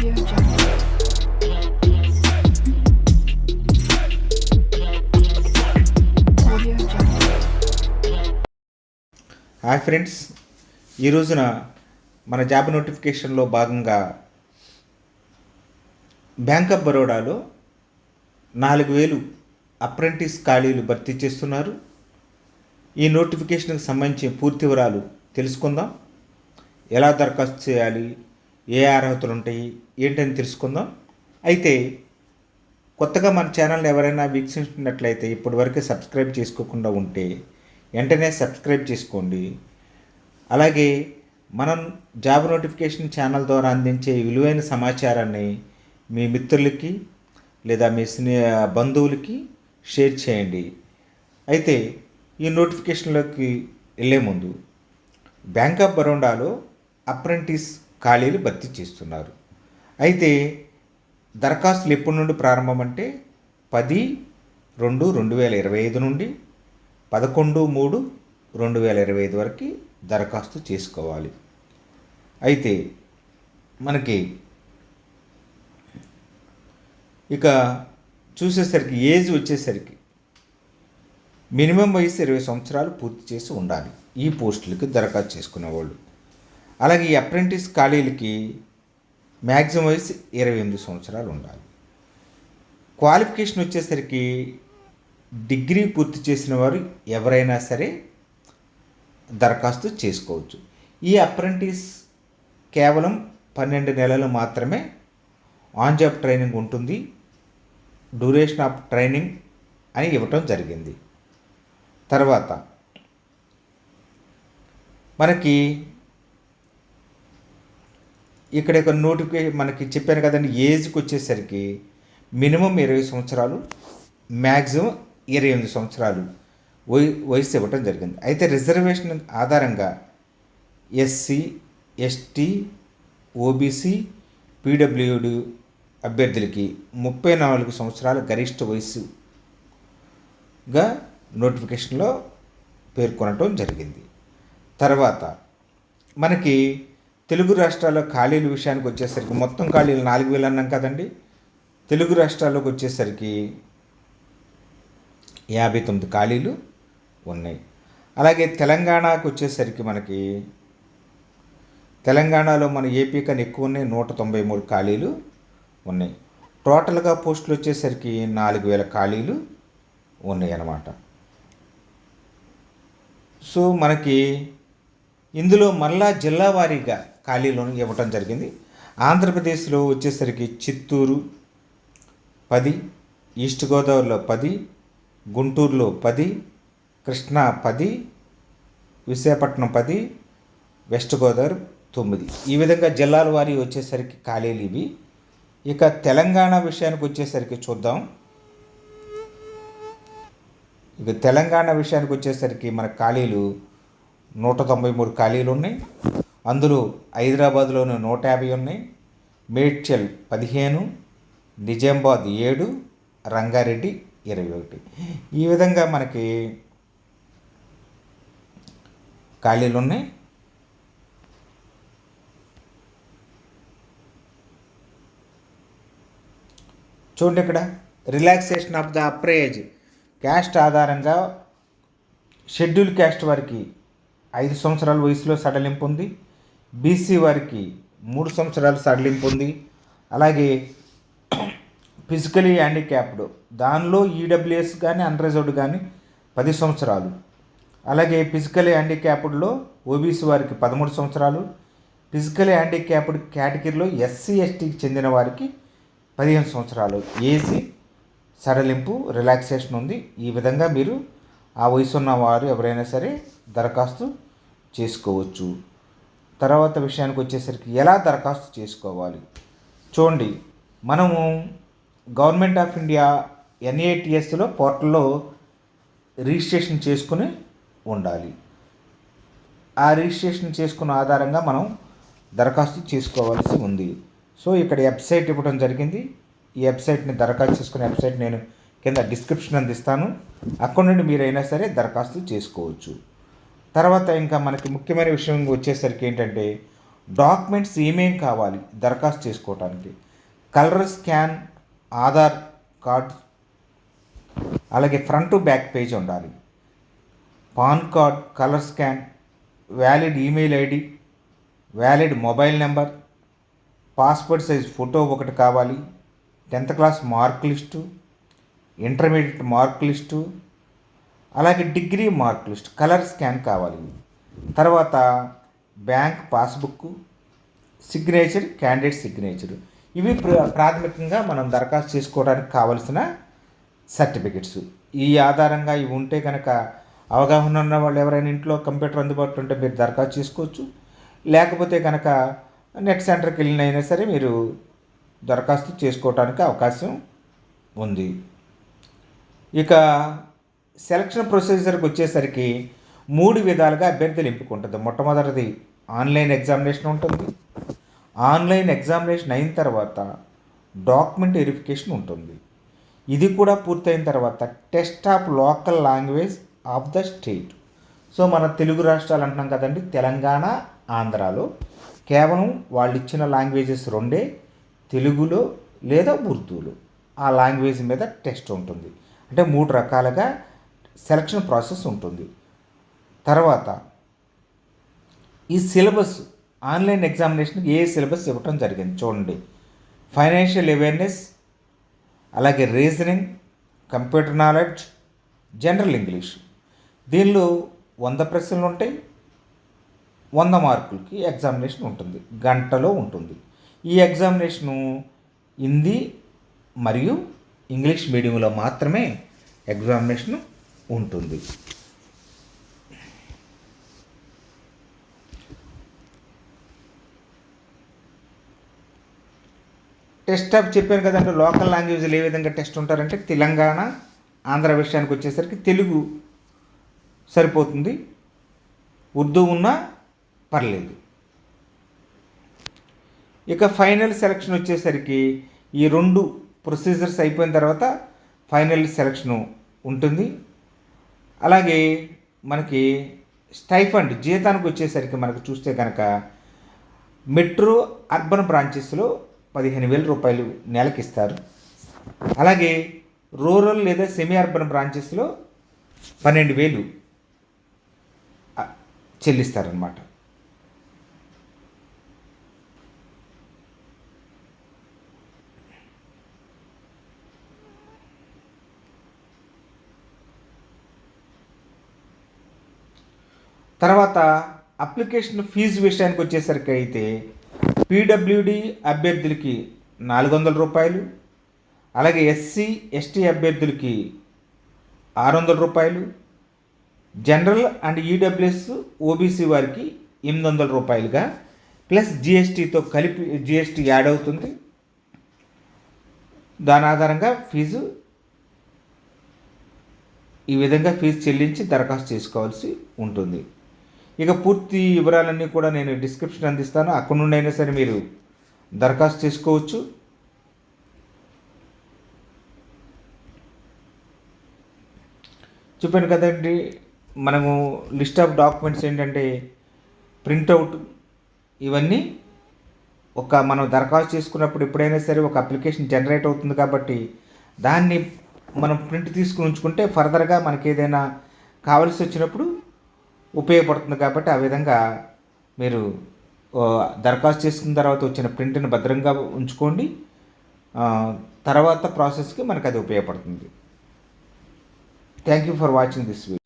Hi friends ఈ రోజున మన జాబ్ నోటిఫికేషన్లో భాగంగా బ్యాంక్ ఆఫ్ బరోడాలో నాలుగు వేలు అప్రెంటిస్ ఖాళీలు భర్తీ చేస్తున్నారు. ఈ నోటిఫికేషన్కి సంబంధించిన పూర్తి వివరాలు తెలుసుకుందాం. ఎలా దరఖాస్తు చేయాలి? ఏ అర్హతలు ఉంటాయి ఏంటని తెలుసుకుందాం. అయితే కొత్తగా మన ఛానల్ ఎవరైనా వీక్షించినట్లయితే ఇప్పటివరకు సబ్స్క్రైబ్ చేసుకోకుండా ఉంటే వెంటనే సబ్స్క్రైబ్ చేసుకోండి. అలాగే మనం జాబ్ నోటిఫికేషన్ ఛానల్ ద్వారా అందించే విలువైన సమాచారాన్ని మీ మిత్రులకి లేదా మీ స్నే బంధువులకి షేర్ చేయండి. అయితే ఈ నోటిఫికేషన్లోకి వెళ్ళే ముందు బ్యాంక్ ఆఫ్ బరోడాలో అప్రెంటిస్ ఖాళీలు భర్తీ చేస్తున్నారు. అయితే దరఖాస్తులు ఎప్పటి నుండి ప్రారంభం అంటే పది రెండు రెండు వేల ఇరవై ఐదు నుండి పదకొండు మూడు రెండు వేల ఇరవై ఐదు వరకు దరఖాస్తు చేసుకోవాలి. అయితే మనకి ఇక చూసేసరికి ఏజ్ వచ్చేసరికి మినిమం వయసు ఇరవై సంవత్సరాలు పూర్తి చేసి ఉండాలి. ఈ పోస్టులకి దరఖాస్తు చేసుకునేవాళ్ళు. అలాగే ఈ అప్రెంటిస్ ఖాళీలకి మ్యాక్సిమం వయసు ఇరవై ఎనిమిది సంవత్సరాలు ఉండాలి. క్వాలిఫికేషన్ వచ్చేసరికి డిగ్రీ పూర్తి చేసిన వారు ఎవరైనా సరే దరఖాస్తు చేసుకోవచ్చు. ఈ అప్రెంటిస్ కేవలం పన్నెండు నెలలు మాత్రమే ఆన్ జాబ్ ట్రైనింగ్ ఉంటుంది. డ్యూరేషన్ ఆఫ్ ట్రైనింగ్ అని ఇవ్వటం జరిగింది. తర్వాత మనకి ఇక్కడ ఒక నోటిఫికేషన్ మనకి చెప్పాను కదండి ఏజ్కి వచ్చేసరికి మినిమం ఇరవై సంవత్సరాలు మ్యాక్సిమం ఇరవై ఎనిమిది సంవత్సరాలు వయ వయసు ఇవ్వటం జరిగింది. అయితే రిజర్వేషన్ ఆధారంగా ఎస్సీ ఎస్టీ ఓబీసీ పీడబ్ల్యూడి అభ్యర్థులకి ముప్పై నాలుగు సంవత్సరాల గరిష్ట వయసుగా నోటిఫికేషన్లో పేర్కొనటం జరిగింది. తర్వాత మనకి తెలుగు రాష్ట్రాల్లో ఖాళీల విషయానికి వచ్చేసరికి మొత్తం ఖాళీలు నాలుగు వేలు అన్నాం కదండి. తెలుగు రాష్ట్రాల్లోకి వచ్చేసరికి యాభై తొమ్మిది ఖాళీలు ఉన్నాయి. అలాగే తెలంగాణకు వచ్చేసరికి మనకి తెలంగాణలో మన ఏపీ కన్నా ఎక్కువ ఉన్నాయి నూట తొంభై మూడు ఖాళీలు ఉన్నాయి. టోటల్గా పోస్టులు వచ్చేసరికి నాలుగు వేల ఖాళీలు ఉన్నాయి అన్నమాట. సో మనకి ఇందులో మరలా జిల్లా వారీగా ఖాళీలను ఇవ్వటం జరిగింది. ఆంధ్రప్రదేశ్లో వచ్చేసరికి చిత్తూరు పది ఈస్ట్ గోదావరిలో పది గుంటూరులో పది కృష్ణా పది విశాఖపట్నం పది వెస్ట్ గోదావరి తొమ్మిది. ఈ విధంగా జిల్లాల వారి వచ్చేసరికి ఖాళీలు ఇవి. ఇక తెలంగాణ విషయానికి వచ్చేసరికి చూద్దాం. ఇక తెలంగాణ విషయానికి వచ్చేసరికి మన ఖాళీలు నూట తొంభై మూడు ఖాళీలు ఉన్నాయి. అందులో హైదరాబాద్లోని నూట యాభై ఉన్నాయి. మేడ్చల్ పదిహేను నిజామాబాద్ ఏడు రంగారెడ్డి ఇరవై ఒకటి. ఈ విధంగా మనకి ఖాళీలు ఉన్నాయి. చూడండి ఇక్కడ relaxation of the upper age. Caste ఆధారంగా షెడ్యూల్ క్యాస్ట్ వారికి ఐదు సంవత్సరాల వయసులో సడలింపు ఉంది. బీసీ వారికి మూడు సంవత్సరాల సడలింపు ఉంది. అలాగే ఫిజికలీ హ్యాండిక్యాప్డ్ దానిలో ఈడబ్ల్యూఎస్ కానీ అన్రిజర్వ్డ్ కానీ పది సంవత్సరాలు. అలాగే ఫిజికలీ హ్యాండిక్యాప్డ్లో ఓబీసీ వారికి పదమూడు సంవత్సరాలు. ఫిజికలీ హ్యాండిక్యాప్డ్ కేటగిరీలో ఎస్సీ ఎస్టీకి చెందిన వారికి పదిహేను సంవత్సరాలు. ఏజీ సడలింపు రిలాక్సేషన్ ఉంది. ఈ విధంగా మీరు ఆ వయసు ఉన్న వారు ఎవరైనా సరే దరఖాస్తు చేసుకోవచ్చు. తర్వాత విషయానికి వచ్చేసరికి ఎలా దరఖాస్తు చేసుకోవాలి? చూడండి మనము గవర్నమెంట్ ఆఫ్ ఇండియా ఎన్ఏటిఎస్లో పోర్టల్లో రిజిస్ట్రేషన్ చేసుకుని ఉండాలి. ఆ రిజిస్ట్రేషన్ చేసుకున్న ఆధారంగా మనం దరఖాస్తు చేసుకోవాల్సి ఉంది. సో ఇక్కడ వెబ్సైట్ ఇవ్వడం జరిగింది. ఈ వెబ్సైట్ని దరఖాస్తు చేసుకునే వెబ్సైట్ నేను కింద డిస్క్రిప్షన్ అందిస్తాను. అక్కడ నుండి మీరైనా సరే దరఖాస్తు చేసుకోవచ్చు. తర్వాత ఇంకా మనకి ముఖ్యమైన విషయం వచ్చేసరికి ఏంటంటే డాక్యుమెంట్స్ ఏమేం కావాలి దరఖాస్తు చేసుకోవడానికి కలర్ స్కాన్ ఆధార్ కార్డ్ అలాగే ఫ్రంట్ బ్యాక్ పేజ్ ఉండాలి. PAN card colour scan valid email ID valid mobile number passport size photo ఒకటి కావాలి tenth class mark list intermediate mark list అలాగే degree mark list colour scan కావాలి. తర్వాత bank passbook signature candidate signature. ఇవి ప్రాథమికంగా మనం దరఖాస్తు చేసుకోవడానికి కావలసిన సర్టిఫికెట్స్. ఈ ఆధారంగా ఇవి ఉంటే కనుక అవగాహన ఉన్న వాళ్ళు ఎవరైనా ఇంట్లో కంప్యూటర్ అందుబాటులో ఉంటే మీరు దరఖాస్తు చేసుకోవచ్చు. లేకపోతే కనుక నెట్ సెంటర్కి వెళ్ళినైనా సరే మీరు దరఖాస్తు చేసుకోవడానికి అవకాశం ఉంది. ఇక సెలక్షన్ ప్రొసీజర్కి వచ్చేసరికి మూడు విధాలుగా అభ్యర్థులు ఎంపికుంటుంది. మొట్టమొదటిది ఆన్లైన్ ఎగ్జామినేషన్ ఉంటుంది. ఆన్లైన్ ఎగ్జామినేషన్ అయిన తర్వాత డాక్యుమెంట్ వెరిఫికేషన్ ఉంటుంది. ఇది కూడా పూర్తయిన తర్వాత test of local language of the state so మన తెలుగు రాష్ట్రాలు అంటున్నాం కదండి తెలంగాణ ఆంధ్రాలో కేవలం వాళ్ళు ఇచ్చిన లాంగ్వేజెస్ రెండే తెలుగులో లేదా ఉర్దూలో. ఆ లాంగ్వేజ్ మీద టెస్ట్ ఉంటుంది. అంటే మూడు రకాలుగా సెలక్షన్ ప్రాసెస్ ఉంటుంది. తర్వాత ఈ సిలబస్ ఆన్లైన్ ఎగ్జామినేషన్కి ఏ సిలబస్ ఇవ్వటం జరిగింది చూడండి. ఫైనాన్షియల్ అవేర్నెస్ అలాగే reasoning computer knowledge general English దీనిలో వంద ప్రశ్నలు ఉంటాయి. వంద మార్కులకి ఎగ్జామినేషన్ ఉంటుంది. గంటలో ఉంటుంది. ఈ ఎగ్జామినేషను హిందీ మరియు ఇంగ్లీష్ మీడియంలో మాత్రమే ఎగ్జామినేషన్ ఉంటుంది. టెస్ట్ ఆఫ్ చెప్పాను కదంటే లోకల్ లాంగ్వేజ్లు ఏ విధంగా టెస్ట్ ఉంటారంటే తెలంగాణ ఆంధ్ర విషయానికి వచ్చేసరికి తెలుగు సరిపోతుంది. ఉర్దూ ఉన్నా పర్లేదు. ఇక ఫైనల్ సెలక్షన్ వచ్చేసరికి ఈ రెండు ప్రొసీజర్స్ అయిపోయిన తర్వాత ఫైనల్ సెలక్షన్ ఉంటుంది. అలాగే మనకి స్టైఫండ్ జీతానికి వచ్చేసరికి మనకు చూస్తే కనుక మెట్రో అర్బన్ బ్రాంచెస్లో పదిహేను వేల రూపాయలు నెలకి ఇస్తారు అలాగే రూరల్ లేదా సెమీ అర్బన్ బ్రాంచెస్లో పన్నెండు వేలు చెల్లిస్తారనమాట తర్వాత అప్లికేషన్ ఫీజు విషయానికి వచ్చేసరికి అయితే పీడబ్ల్యూడి అభ్యర్థులకి నాలుగు వందల రూపాయలు అలాగే ఎస్సీ ఎస్టీ అభ్యర్థులకి ఆరు వందల రూపాయలు జనరల్ అండ్ ఈడబ్ల్యూఎస్ ఓబీసీ వారికి ఎనిమిది వందల రూపాయలుగా ప్లస్ జిఎస్టీతో కలిపి జిఎస్టీ యాడ్ అవుతుంది. దాని ఆధారంగా ఫీజు ఈ విధంగా ఫీజు చెల్లించి దరఖాస్తు చేసుకోవాల్సి ఉంటుంది. ఇక పూర్తి వివరాలన్నీ కూడా నేను డిస్క్రిప్షన్ అందిస్తాను. అక్కడ నుండి అయినా సరే మీరు దరఖాస్తు చేసుకోవచ్చు. చెప్పాను కదండి మనము లిస్ట్ ఆఫ్ డాక్యుమెంట్స్ ఏంటంటే ప్రింటౌట్ ఇవన్నీ ఒక మనం దరఖాస్తు చేసుకున్నప్పుడు ఎప్పుడైనా సరే ఒక అప్లికేషన్ జనరేట్ అవుతుంది కాబట్టి దాన్ని మనం ప్రింట్ తీసుకుని ఉంచుకుంటే ఫర్దర్గా మనకి ఏదైనా కావాల్సి వచ్చినప్పుడు ఉపయోగపడుతుంది కాబట్టి ఆ విధంగా మీరు దరఖాస్తు చేసుకున్న తర్వాత వచ్చిన ప్రింట్ని భద్రంగా ఉంచుకోండి. తర్వాత ప్రాసెస్కి మనకు అది ఉపయోగపడుతుంది. Thank you for watching this video